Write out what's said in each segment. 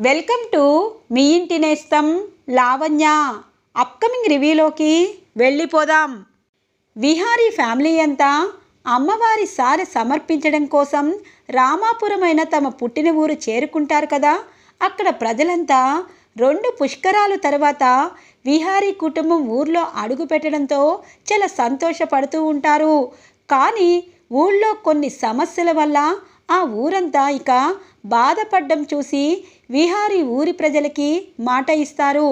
Welcome to me ఇంటి నేస్తం Lavanya. Upcoming రివ్యూలోకి వెళ్ళిపోదాం. విహారీ ఫ్యామిలీ అంతా అమ్మవారి సారి సమర్పించడం కోసం రామాపురమైన తమ పుట్టిన ఊరు చేరుకుంటారు కదా. అక్కడ ప్రజలంతా రెండు పుష్కరాలు తర్వాత విహారీ కుటుంబం ఊర్లో అడుగు పెట్టడంతో చాలా సంతోషపడుతూ ఉంటారు. కానీ ఊళ్ళో కొన్ని సమస్యల వల్ల ఆ ఊరంతా ఇక బాధపడ్డం చూసి విహారీ ఊరి ప్రజలకి మాట ఇస్తారు.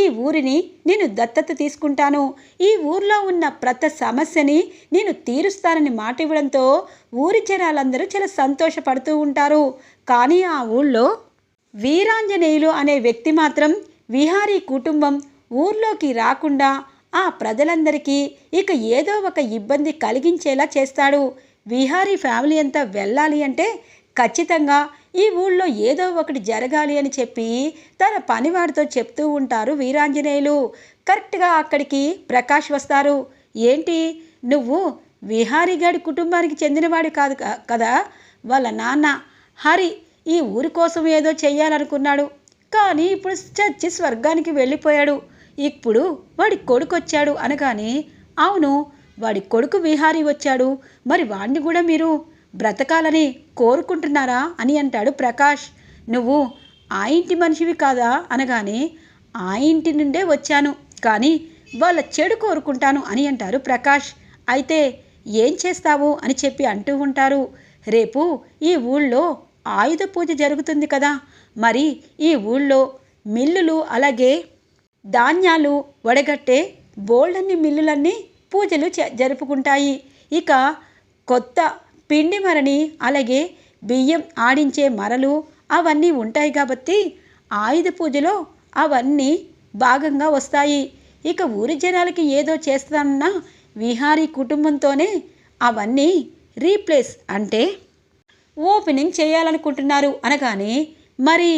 ఈ ఊరిని నేను దత్తత తీసుకుంటాను. ఈ ఊర్లో ఉన్న ప్రతి సమస్యని నేను తీరుస్తానని మాట ఇవ్వడంతో ఊరి జనాలందరూ చాలా సంతోషపడుతూ ఉంటారు. కానీ ఆ ఊళ్ళో వీరాంజనేయులు అనే వ్యక్తి మాత్రం విహారీ కుటుంబం ఊర్లోకి రాకుండా ఆ ప్రజలందరికీ ఇక ఏదో ఒక ఇబ్బంది కలిగించేలా చేస్తాడు. విహారీ ఫ్యామిలీ అంతా వెళ్ళాలి అంటే ఖచ్చితంగా ఈ ఊళ్ళో ఏదో ఒకటి జరగాలి అని చెప్పి తన పనివాడితో చెప్తూ ఉంటారు వీరాంజనేయులు. కరెక్ట్గా అక్కడికి ప్రకాష్ వస్తారు. ఏంటి? నువ్వు విహారీగాడి కుటుంబానికి చెందినవాడు కాదు కదా? వాళ్ళ నాన్న హరి ఈ ఊరి కోసం ఏదో చెయ్యాలనుకున్నాడు. కానీ ఇప్పుడు చచ్చి స్వర్గానికి వెళ్ళిపోయాడు. ఇప్పుడు వాడి కొడుకు వచ్చాడు అనగానే అవును వాడి కొడుకు విహారీ వచ్చాడు. మరి వాడిని కూడా మీరు బ్రతకాలని కోరుకుంటున్నారా అని అంటాడు ప్రకాష్. నువ్వు ఆ ఇంటి మనిషివి కాదా అనగానే ఆ ఇంటి నుండే వచ్చాను కానీ వాళ్ళ చెడు కోరుకుంటాను అని అంటారు ప్రకాష్. అయితే ఏం చేస్తావు అని చెప్పి అంటూ ఉంటారు. రేపు ఈ ఊళ్ళో ఆయుధ పూజ జరుగుతుంది కదా మరి ఈ ఊళ్ళో మిల్లులు అలాగే ధాన్యాలు వడగట్టే బోల్డన్ని మిల్లులన్నీ పూజలు జరుపుకుంటాయి. ఇక కొత్త పిండి మరని అలాగే బియ్యం ఆడించే మరలు అవన్నీ ఉంటాయి కాబట్టి ఆయుధ పూజలో అవన్నీ భాగంగా వస్తాయి. ఇక ఊరి జనాలకి ఏదో చేస్తానన్న విహారీ కుటుంబంతోనే అవన్నీ రీప్లేస్ అంటే ఓపెనింగ్ చేయాలనుకుంటున్నారు అనగానే మరి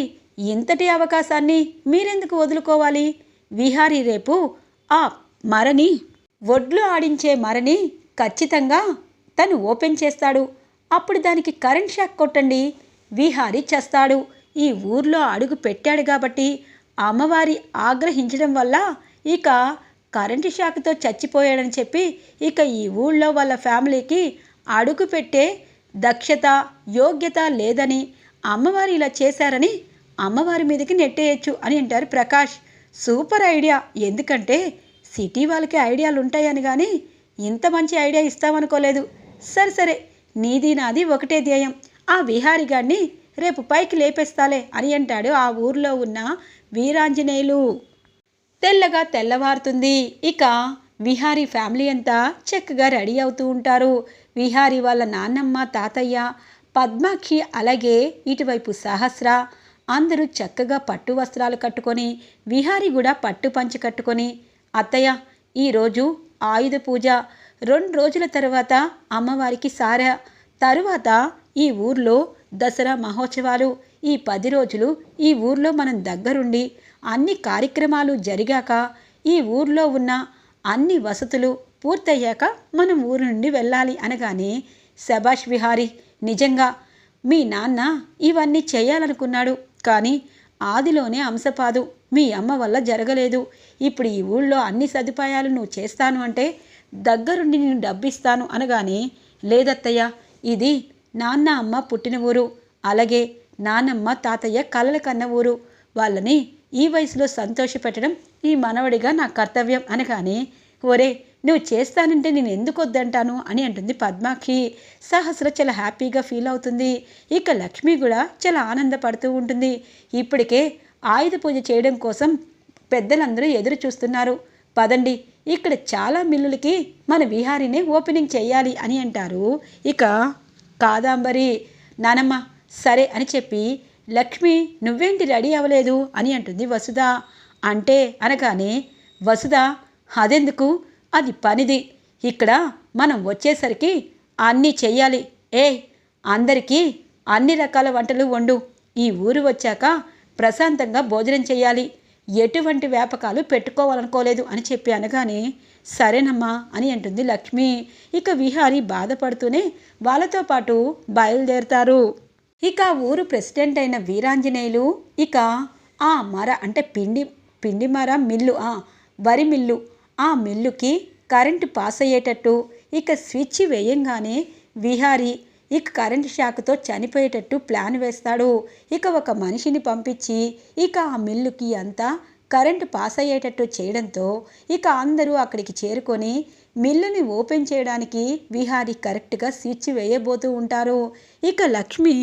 ఇంతటి అవకాశాన్ని మీరెందుకు వదులుకోవాలి? విహారీ రేపు ఆ మరని ఒడ్లు ఆడించే మరని ఖచ్చితంగా తను ఓపెన్ చేస్తాడు. అప్పుడు దానికి కరెంట్ షాక్ కొట్టండి. విహారీ చేస్తాడు. ఈ ఊర్లో అడుగు పెట్టాడు కాబట్టి అమ్మవారి ఆగ్రహించడం వల్ల ఇక కరెంటు షాక్తో చచ్చిపోయాడని చెప్పి ఇక ఈ ఊళ్ళో వాళ్ళ ఫ్యామిలీకి అడుగు పెట్టే దక్షత యోగ్యత లేదని అమ్మవారు ఇలా చేశారని అమ్మవారి మీదకి నెట్టేయచ్చు అని అంటారు ప్రకాష్. Super idea. ఎందుకంటే సిటీ వాళ్ళకి ఐడియాలు ఉంటాయని కానీ ఇంత మంచి ఐడియా ఇస్తామనుకోలేదు. సరే సరే. నీది నాది ఒకటే ధ్యేయం. ఆ విహారిగాడిని రేపు పైకి లేపేస్తాలే అని అంటాడు ఆ ఊర్లో ఉన్న వీరాంజనేయులు. తెల్లగా తెల్లవారుతుంది. ఇక విహారీ ఫ్యామిలీ అంతా చక్కగా రెడీ అవుతూ ఉంటారు. విహారీ వాళ్ళ నాన్నమ్మ తాతయ్య పద్మాక్షి అలాగే ఇటువైపు సహస్ర అందరూ చక్కగా పట్టు వస్త్రాలు కట్టుకొని విహారీ కూడా పట్టు పంచి కట్టుకొని అత్తయ్య ఈరోజు ఆయుధ పూజ. రెండు రోజుల తర్వాత అమ్మవారికి సార. తరువాత ఈ ఊర్లో దసరా మహోత్సవాలు. ఈ పది రోజులు ఈ ఊర్లో మనం దగ్గరుండి అన్ని కార్యక్రమాలు జరిగాక ఈ ఊర్లో ఉన్న అన్ని వసతులు పూర్తయ్యాక మనం ఊరు నుండి వెళ్ళాలి అనగానే శభాష్ విహారీ నిజంగా మీ నాన్న ఇవన్నీ చేయాలనుకున్నాడు కానీ ఆదిలోనే అంశపాదు. మీ అమ్మ వల్ల జరగలేదు. ఇప్పుడు ఈ ఊళ్ళో అన్ని సదుపాయాలు నువ్వు చేస్తాను అంటే దగ్గరుండి నేను డబ్బిస్తాను అనగానే లేదత్తయ్య ఇది నాన్న అమ్మ పుట్టిన ఊరు. అలాగే నానమ్మ తాతయ్య కలల కన్న ఊరు. వాళ్ళని ఈ వయసులో సంతోషపెట్టడం ఈ మనవడిగా నా కర్తవ్యం అనగానే ఒరే నువ్వు చేస్తానంటే నేను ఎందుకు వద్దంటాను? అని అంటుంది పద్మాక్షి సహస్ర చాలా హ్యాపీగా ఫీల్ అవుతుంది. ఇక లక్ష్మి కూడా చాలా ఆనందపడుతూ ఉంటుంది. ఇప్పటికే ఆయుధ పూజ చేయడం కోసం పెద్దలందరూ ఎదురు చూస్తున్నారు పదండి ఇక్కడ చాలా మిల్లులకి మన విహారీనే ఓపెనింగ్ చేయాలి అని అంటారు. ఇక కాదాంబరి నానమ్మ సరే అని చెప్పి లక్ష్మి నువ్వేంటి రెడీ అవ్వలేదు అని అంటుంది వసుధ. అంటే అనగానే వసుధ అదెందుకు? అది పనిది. ఇక్కడ మనం వచ్చేసరికి అన్నీ చెయ్యాలి. ఏ అందరికీ అన్ని రకాల వంటలు వండు. ఈ ఊరు వచ్చాక ప్రశాంతంగా భోజనం చేయాలి ఎటువంటి వ్యాపకాలు పెట్టుకోవాలనుకోలేదు అని చెప్పి అనగానే సరేనమ్మా అని అంటుంది లక్ష్మి. ఇక విహారి బాధపడుతూనే వాళ్ళతో పాటు బయలుదేరుతారు. ఇక ఊరు ప్రెసిడెంట్ అయిన వీరాంజనేయులు ఇక ఆ మర అంటే పిండి పిండి మర మిల్లు ఆ వరి మిల్లు ఆ మిల్లుకి కరెంటు పాస్ అయ్యేటట్టు ఇక స్విచ్ వేయంగానే విహారీ ఇక కరెంటు షాక్తో చనిపోయేటట్టు ప్లాన్ వేస్తాడు. ఇక ఒక మనిషిని పంపించి ఇక ఆ మిల్లుకి అంతా కరెంటు పాస్ అయ్యేటట్టు చేయడంతో ఇక అందరూ అక్కడికి చేరుకొని మిల్లుని ఓపెన్ చేయడానికి విహారీ కరెక్ట్గా స్విచ్ వేయబోతూ ఉంటారు. ఇక లక్ష్మి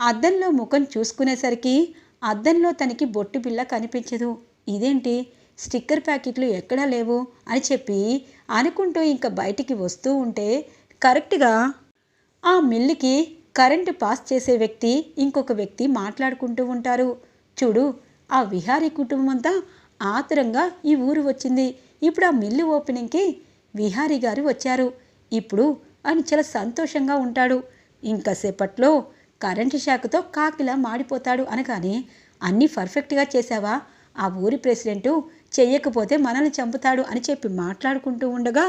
అద్దంలో ముఖం చూసుకునేసరికి అద్దంలో తనకి బొట్టు బిల్ల కనిపించదు. ఇదేంటి? స్టిక్కర్ ప్యాకెట్లు ఎక్కడా లేవు అని చెప్పి అనుకుంటూ ఇంకా బయటికి వస్తూ ఉంటే కరెక్ట్గా ఆ మిల్లుకి కరెంటు పాస్ చేసే వ్యక్తి ఇంకొక వ్యక్తి మాట్లాడుకుంటూ ఉంటారు. చూడు ఆ విహారీ కుటుంబం అంతా ఆతురంగా ఈ ఊరు వచ్చింది. ఇప్పుడు ఆ మిల్లు ఓపెనింగ్కి విహారీ గారు వచ్చారు. ఇప్పుడు అని చాలా సంతోషంగా ఉంటాడు. ఇంకా సేపట్లో కరెంటు శాఖతో కాకిలా మాడిపోతాడు అనగానే అన్నీ పర్ఫెక్ట్గా చేశావా? ఆ ఊరి ప్రెసిడెంటు చెయ్యకపోతే మనల్ని చంపుతాడు అని చెప్పి మాట్లాడుకుంటూ ఉండగా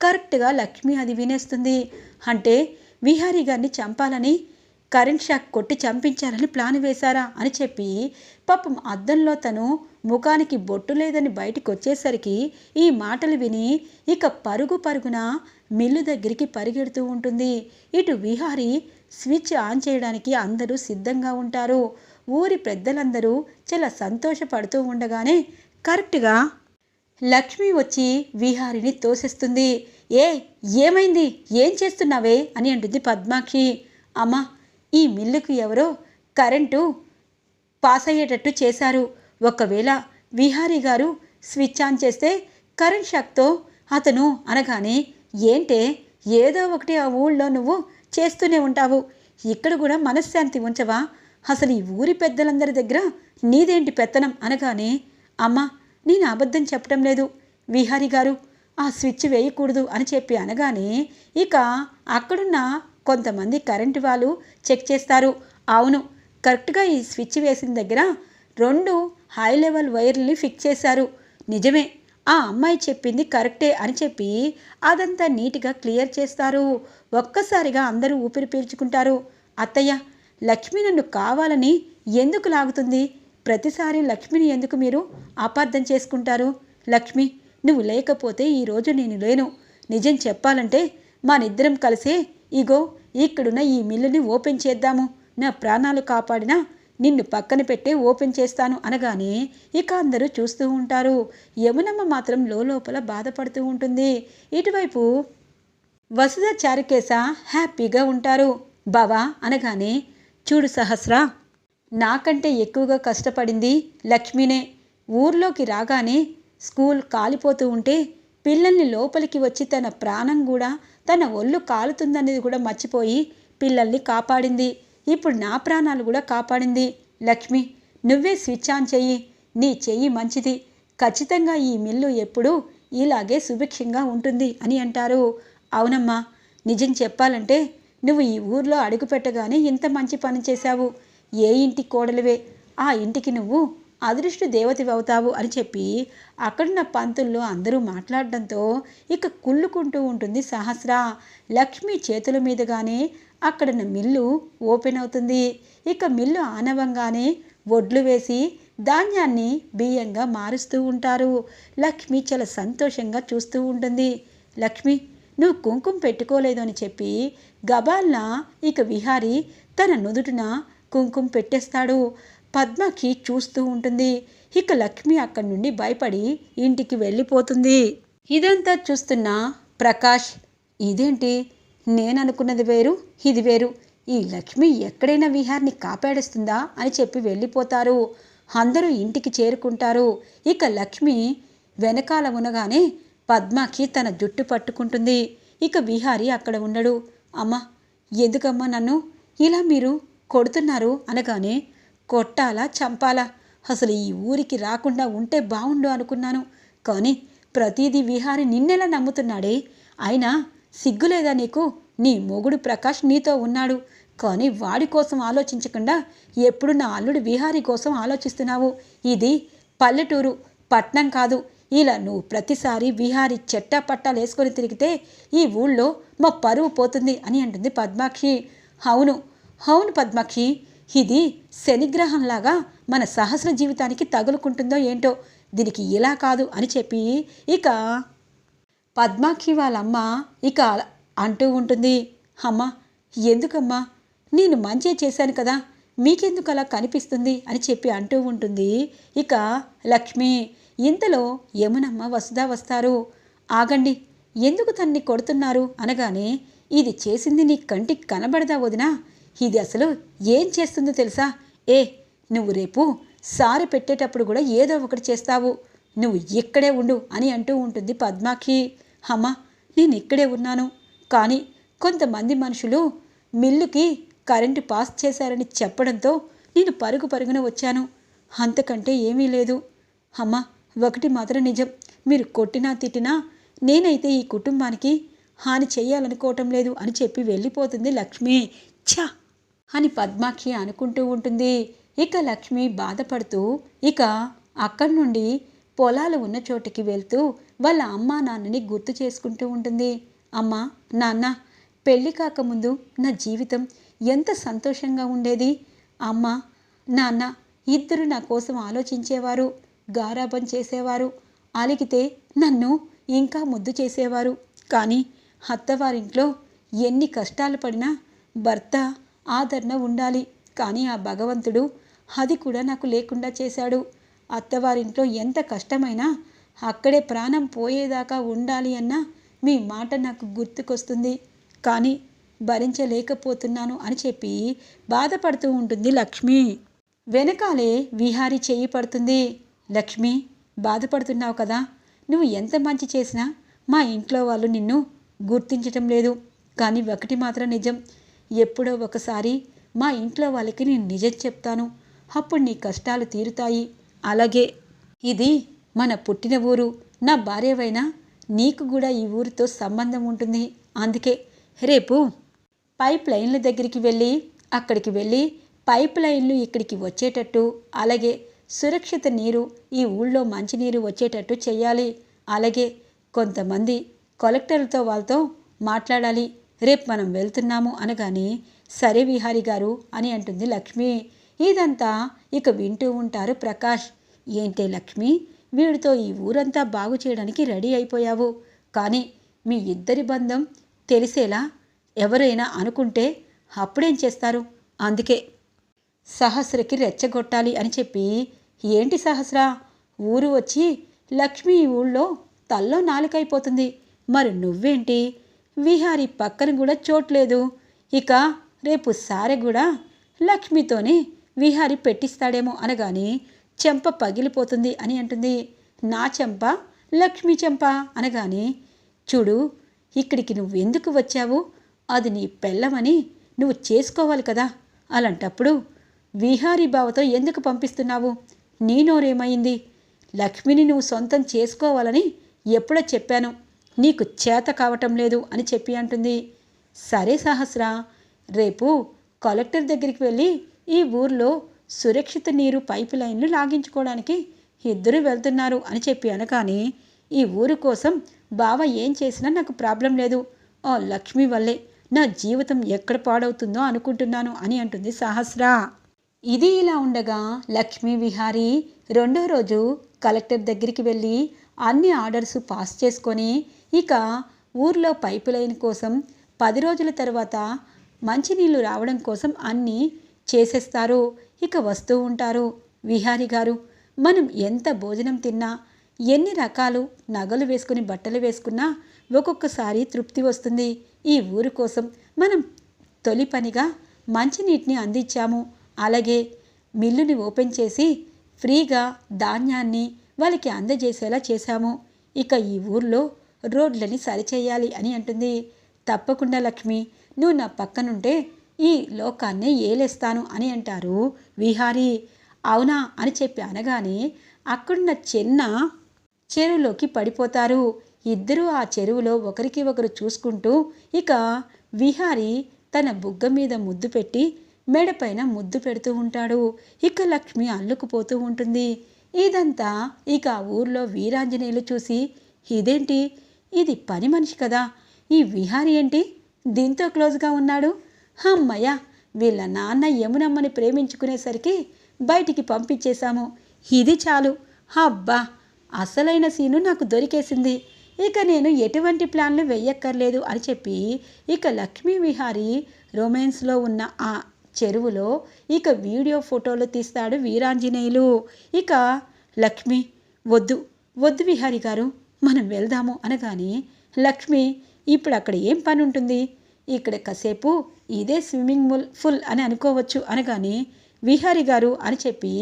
కరెక్ట్గా లక్ష్మి అది వినేస్తుంది. అంటే విహారీ గారిని చంపాలని కరెంట్ షాక్ కొట్టి చంపించాలని ప్లాన్ వేశారా అని చెప్పి పాపం అద్దంలో తను ముఖానికి బొట్టు లేదని బయటికి వచ్చేసరికి ఈ మాటలు విని ఇక పరుగు పరుగున మిల్లు దగ్గరికి పరిగెడుతూ ఉంటుంది. ఇటు విహారీ స్విచ్ ఆన్ చేయడానికి అందరూ సిద్ధంగా ఉంటారు. ఊరి పెద్దలందరూ చాలా సంతోషపడుతూ ఉండగానే కరెక్ట్గా లక్ష్మి వచ్చి విహారిని తోసేస్తుంది. ఏ ఏమైంది? ఏం చేస్తున్నావే? అని అంటుంది పద్మాక్షి. అమ్మ ఈ మిల్లుకు ఎవరో కరెంటు పాస్ అయ్యేటట్టు చేశారు. ఒకవేళ విహారీ గారు స్విచ్ ఆన్ చేస్తే కరెంట్ షాక్తో అతను అనగానే ఏంటే ఏదో ఒకటి ఆ ఊళ్ళో నువ్వు చేస్తూనే ఉంటావు. ఇక్కడ కూడా మనశ్శాంతి ఉంచవా? అసలు ఈ ఊరి పెద్దలందరి దగ్గర నీదేంటి పెత్తనం? అనగానే అమ్మ నేను అబద్ధం చెప్పడం లేదు. విహారీ గారు ఆ స్విచ్ వేయకూడదు అని చెప్పి అనగానే ఇక అక్కడున్న కొంతమంది కరెంటు వాళ్ళు చెక్ చేస్తారు. అవును కరెక్ట్గా ఈ స్విచ్ వేసిన దగ్గర రెండు హై లెవెల్ వైర్లని ఫిక్స్ చేశారు. నిజమే ఆ అమ్మాయి చెప్పింది కరెక్టే అని చెప్పి అదంతా నీట్గా క్లియర్ చేస్తారు. ఒక్కసారిగా అందరూ ఊపిరి పీల్చుకుంటారు. అత్తయ్య లక్ష్మి నన్ను కావాలని ఎందుకు లాగుతుంది? ప్రతిసారి లక్ష్మిని ఎందుకు మీరు అపార్థం చేసుకుంటారు? లక్ష్మి నువ్వు లేకపోతే ఈరోజు నేను లేను. నిజం చెప్పాలంటే మనిద్దరం కలిసే ఇగో ఇక్కడున్న ఈ మిల్లుని ఓపెన్ చేద్దాము. నా ప్రాణాలు కాపాడినా నిన్ను పక్కన పెట్టే ఓపెన్ చేస్తాను అనగానే ఇక అందరూ చూస్తూ ఉంటారు. యమునమ్మ మాత్రం లోపల బాధపడుతూ ఉంటుంది. ఇటువైపు వసుధ చారుకేశ హ్యాపీగా ఉంటారు. బావా అనగానే చూడు సహస్ర నాకంటే ఎక్కువగా కష్టపడింది లక్ష్మినే. ఊర్లోకి రాగానే స్కూల్ కాలిపోతూ ఉంటే పిల్లల్ని లోపలికి వచ్చి తన ప్రాణం కూడా తన ఒళ్ళు కాలుతుందనేది కూడా మర్చిపోయి పిల్లల్ని కాపాడింది. ఇప్పుడు నా ప్రాణాలు కూడా కాపాడింది లక్ష్మి. నువ్వే స్విచ్ ఆన్ చెయ్యి. నీ చెయ్యి మంచిది. ఖచ్చితంగా ఈ మిల్లు ఎప్పుడూ ఇలాగే సుభిక్షంగా ఉంటుంది అని అంటారు. అవునమ్మా నిజం చెప్పాలంటే నువ్వు ఈ ఊర్లో అడుగుపెట్టగానే ఇంత మంచి పని చేశావు. ఏ ఇంటి కోడలివే? ఆ ఇంటికి నువ్వు అదృష్ట దేవతవి అవుతావు అని చెప్పి అక్కడున్న పంతుల్లో అందరూ మాట్లాడడంతో ఇక కుళ్ళుకుంటూ ఉంటుంది సహస్ర. లక్ష్మి చేతుల మీదుగానే అక్కడున్న మిల్లు ఓపెన్ అవుతుంది. ఇక మిల్లు ఆనవంగానే వడ్లు వేసి ధాన్యాన్ని బియ్యంగా మారుస్తూ ఉంటారు. లక్ష్మి చాలా సంతోషంగా చూస్తూ ఉంటుంది. లక్ష్మి నువ్వు కుంకుమ పెట్టుకోలేదు అని చెప్పి గబాల్న ఇక విహారి తన నుదుటిన కుంకుమ పెట్టేస్తాడు. పద్మకి చూస్తూ ఉంటుంది. ఇక లక్ష్మి అక్కడి నుండి భయపడి ఇంటికి వెళ్ళిపోతుంది. ఇదంతా చూస్తున్న ప్రకాష్ ఇదేంటి? నేను అనుకున్నది వేరు ఇది వేరు. ఈ లక్ష్మి ఎక్కడైనా విహార్ని కాపాడేస్తుందా? అని చెప్పి వెళ్ళిపోతారు. అందరూ ఇంటికి చేరుకుంటారు. ఇక లక్ష్మి వెనకాల ఉండగానే పద్మకి తన జుట్టు పట్టుకుంటుంది. ఇక విహారి అక్కడ ఉండడు. అమ్మ ఎందుకమ్మా నన్ను? ఇలా మీరు కొడుతున్నారు అనగానే కొట్టాలా చంపాలా? అసలు ఈ ఊరికి రాకుండా ఉంటే బాగుండు అనుకున్నాను. కానీ ప్రతిదీ విహారి నిన్నెలా నమ్ముతున్నాడే? అయినా సిగ్గులేదా నీకు? నీ మొగుడు ప్రకాష్ నీతో ఉన్నాడు. కానీ వాడి కోసం ఆలోచించకుండా ఎప్పుడు నా అల్లుడు విహారీ కోసం ఆలోచిస్తున్నావు? ఇది పల్లెటూరు పట్నం కాదు. ఇలా నువ్వు ప్రతిసారి విహారీ చెట్టా పట్టాలు వేసుకొని తిరిగితే ఈ ఊళ్ళో మా పరువు పోతుంది అని అంటుంది పద్మాక్షి. అవును అవును పద్మాక్షి ఇది శనిగ్రహంలాగా మన సహస్ర జీవితానికి తగులుకుంటుందో ఏంటో దీనికి ఇలా కాదు అని చెప్పి ఇక పద్మాక్షి వాళ్ళమ్మ ఇక అంటూ ఉంటుంది. అమ్మ ఎందుకమ్మా? నేను మంచి చేశాను కదా. మీకెందుకు అలా కనిపిస్తుంది? అని చెప్పి అంటూ ఉంటుంది. ఇక లక్ష్మి ఇంతలో యమునమ్మ వసుదా వస్తారు. ఆగండి ఎందుకు తన్ని కొడుతున్నారు? అనగానే ఇది చేసింది నీ కంటికి కనబడదా వదినా? ఇది అసలు ఏం చేస్తుందో తెలుసా? ఏ నువ్వు రేపు సారి పెట్టేటప్పుడు కూడా ఏదో ఒకటి చేస్తావు. నువ్వు ఇక్కడే ఉండు అని అంటూ ఉంటుంది పద్మాకి. అమ్మా నేను ఇక్కడే ఉన్నాను. కానీ కొంతమంది మనుషులు మిల్లుకి కరెంటు పాస్ చేశారని చెప్పడంతో నేను పరుగు పరుగున వచ్చాను. అంతకంటే ఏమీ లేదు. అమ్మా ఒకటి మాత్రం నిజం. మీరు కొట్టినా తిట్టినా నేనైతే ఈ కుటుంబానికి హాని చేయాలనుకోవటం లేదు అని చెప్పి వెళ్ళిపోతుంది లక్ష్మి. ఛా! అని పద్మాక్షి అనుకుంటూ ఉంటుంది. ఇక లక్ష్మి బాధపడుతూ ఇక అక్కడి నుండి పొలాలు ఉన్న చోటికి వెళ్తూ వాళ్ళ అమ్మా నాన్నని గుర్తు చేసుకుంటూ ఉంటుంది. అమ్మ నాన్న పెళ్ళి కాకముందు నా జీవితం ఎంత సంతోషంగా ఉండేది. అమ్మ నాన్న ఇద్దరు నా కోసం ఆలోచించేవారు గారాబం చేసేవారు అలిగితే నన్ను ఇంకా ముద్దు చేసేవారు. కానీ అత్తవారింట్లో ఎన్ని కష్టాలు పడినా భర్త ఆదరణ ఉండాలి. కానీ ఆ భగవంతుడు అది కూడా నాకు లేకుండా చేశాడు. అత్తవారింట్లో ఎంత కష్టమైనా అక్కడే ప్రాణం పోయేదాకా ఉండాలి అన్న మీ మాట నాకు గుర్తుకొస్తుంది. కానీ భరించలేకపోతున్నాను అని చెప్పి బాధపడుతూ ఉంటుంది లక్ష్మి. వెనకాలే విహారి చేయి పడుతుంది. లక్ష్మి బాధపడుతున్నావు కదా. నువ్వు ఎంత మంచి చేసినా మా ఇంట్లో వాళ్ళు నిన్ను గుర్తించటం లేదు. కానీ ఒకటి మాత్రం నిజం. ఎప్పుడో ఒకసారి మా ఇంట్లో వాళ్ళకి నేను నిజం చెప్తాను. అప్పుడు నీ కష్టాలు తీరుతాయి. అలాగే ఇది మన పుట్టిన ఊరు. నా భార్యవైనా నీకు కూడా ఈ ఊరితో సంబంధం ఉంటుంది. అందుకే రేపు పైప్ లైన్ల దగ్గరికి వెళ్ళి అక్కడికి వెళ్ళి పైప్ లైన్లు ఇక్కడికి వచ్చేటట్టు అలాగే సురక్షిత నీరు ఈ ఊళ్ళో మంచినీరు వచ్చేటట్టు చేయాలి. అలాగే కొంతమంది కలెక్టర్లతో వాళ్ళతో మాట్లాడాలి. రేపు మనం వెళ్తున్నాము అనగానే సరే విహారి గారు అని అంటుంది లక్ష్మి. ఇదంతా ఇక వింటూ ఉంటారు ప్రకాష్. ఏంటే లక్ష్మి వీడితో ఈ ఊరంతా బాగు చేయడానికి రెడీ అయిపోయావు. కానీ మీ ఇద్దరి బంధం తెలిసేలా ఎవరైనా అనుకుంటే అప్పుడేం చేస్తారు? అందుకే సహస్రకి రెచ్చగొట్టాలి అని చెప్పి ఏంటి సహస్ర? ఊరు వచ్చి లక్ష్మి ఈ ఊళ్ళో తల్లో నాలుకైపోతుంది. మరి నువ్వేంటి? విహారి పక్కన కూడా చోట్లేదు. ఇక రేపు సారె కూడా లక్ష్మితోనే విహారి పెట్టిస్తాడేమో అనగాని చెంప పగిలిపోతుంది అని అంటుంది. నా చెంప? లక్ష్మి చెంప? అనగానే చూడు ఇక్కడికి నువ్వు ఎందుకు వచ్చావు? అది నీ పెళ్ళమని నువ్వు చేసుకోవాలి కదా. అలాంటప్పుడు విహారీ బావతో ఎందుకు పంపిస్తున్నావు? నీ నోరేమైంది? లక్ష్మిని నువ్వు సొంతం చేసుకోవాలని ఎప్పుడో చెప్పాను. నీకు చేత కావటం లేదు అని చెప్పి అంటుంది. సరే సహస్ర రేపు కలెక్టర్ దగ్గరికి వెళ్ళి ఈ ఊర్లో సురక్షిత నీరు పైపు లైన్లు లాగించుకోవడానికి ఇద్దరు వెళ్తున్నారు అని చెప్పి అనగానే ఈ ఊరు కోసం బావ ఏం చేసినా నాకు ప్రాబ్లం లేదు. ఆ లక్ష్మి వల్లే నా జీవితం ఎక్కడ పాడవుతుందో అనుకుంటున్నాను అని అంటుంది సహస్ర. ఇది ఇలా ఉండగా లక్ష్మీ విహారీ రెండో రోజు కలెక్టర్ దగ్గరికి వెళ్ళి అన్ని ఆర్డర్స్ పాస్ చేసుకొని ఇక ఊర్లో పైపు లైన్ కోసం పది రోజుల తర్వాత మంచినీళ్ళు రావడం కోసం అన్నీ చేసేస్తారు. ఇక వస్తూ ఉంటారు. విహారి గారు మనం ఎంత భోజనం తిన్నా ఎన్ని రకాలు నగలు వేసుకుని బట్టలు వేసుకున్నా ఒక్కొక్కసారి తృప్తి వస్తుంది. ఈ ఊరు కోసం మనం తొలి పనిగా మంచినీటిని అందించాము. అలాగే మిల్లుని ఓపెన్ చేసి ఫ్రీగా ధాన్యాన్ని వాళ్ళకి అందజేసేలా చేశాము. ఇక ఈ ఊర్లో రోడ్లని సరిచేయాలి అని అంటుంది. తప్పకుండా లక్ష్మి. నువ్వు నా పక్కనుంటే ఈ లోకాన్నే ఏలేస్తాను అని అంటారు విహారీ. అవునా అని చెప్పి అనగానే అక్కడున్న చిన్న చెరువులోకి పడిపోతారు. ఇద్దరూ ఆ చెరువులో ఒకరికి ఒకరు చూసుకుంటూ ఇక విహారి తన బుగ్గ మీద ముద్దు పెట్టి మెడపైన ముద్దు పెడుతూ ఉంటాడు. ఇక లక్ష్మి అల్లుకుపోతూ ఉంటుంది. ఇదంతా ఇక ఊర్లో వీరాంజనేయులు చూసి ఇదేంటి? ఇది పని మనిషి కదా. ఈ విహారి ఏంటి? దీంతో క్లోజ్గా ఉన్నాడు. అమ్మయ్య వీళ్ళ నాన్న యమునమ్మని ప్రేమించుకునేసరికి బయటికి పంపించేశాము. ఇది చాలు. అబ్బా! అసలైన సీను నాకు దొరికేసింది. ఇక నేను ఎటువంటి ప్లాన్లు వెయ్యక్కర్లేదు అని చెప్పి ఇక లక్ష్మీ విహారీ రొమాన్స్లో ఉన్న ఆ చెరువులో ఇక వీడియో ఫోటోలు తీస్తాడు వీరాంజనేయులు. ఇక లక్ష్మి వద్దు వద్దు విహారి గారు. మనం వెళ్దాము అనగానే లక్ష్మి ఇప్పుడు అక్కడ ఏం పని ఉంటుంది ఇక్కడ కాసేపు ఇదే స్విమ్మింగ్ పూల్ ఫుల్ అని అనుకోవచ్చు అనగానే విహారి గారు అని చెప్పి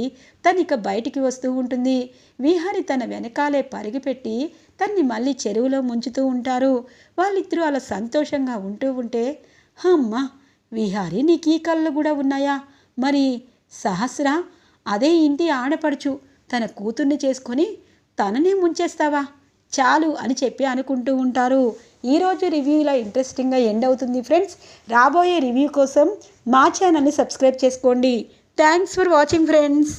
తను ఇక బయటికి వస్తూ ఉంటుంది. విహారి తన వెనకాలే పరిగిపెట్టి తన్ని మళ్ళీ చెరువులో ముంచుతూ ఉంటారు. వాళ్ళిద్దరూ అలా సంతోషంగా ఉంటూ ఉంటే అమ్మ విహారి నీకు ఈ కళ్ళు కూడా ఉన్నాయా? మరి సహస్ర అదే ఇంటి ఆడపడుచు తన కూతుర్ని చేసుకొని తననే ముంచేస్తావా? చాలు అని చెప్పి అనుకుంటూ ఉంటారు. ఈరోజు రివ్యూ ఇలా ఇంట్రెస్టింగ్గా ఎండ్ అవుతుంది ఫ్రెండ్స్. రాబోయే రివ్యూ కోసం మా ఛానల్ని సబ్స్క్రైబ్ చేసుకోండి. Thanks for watching friends.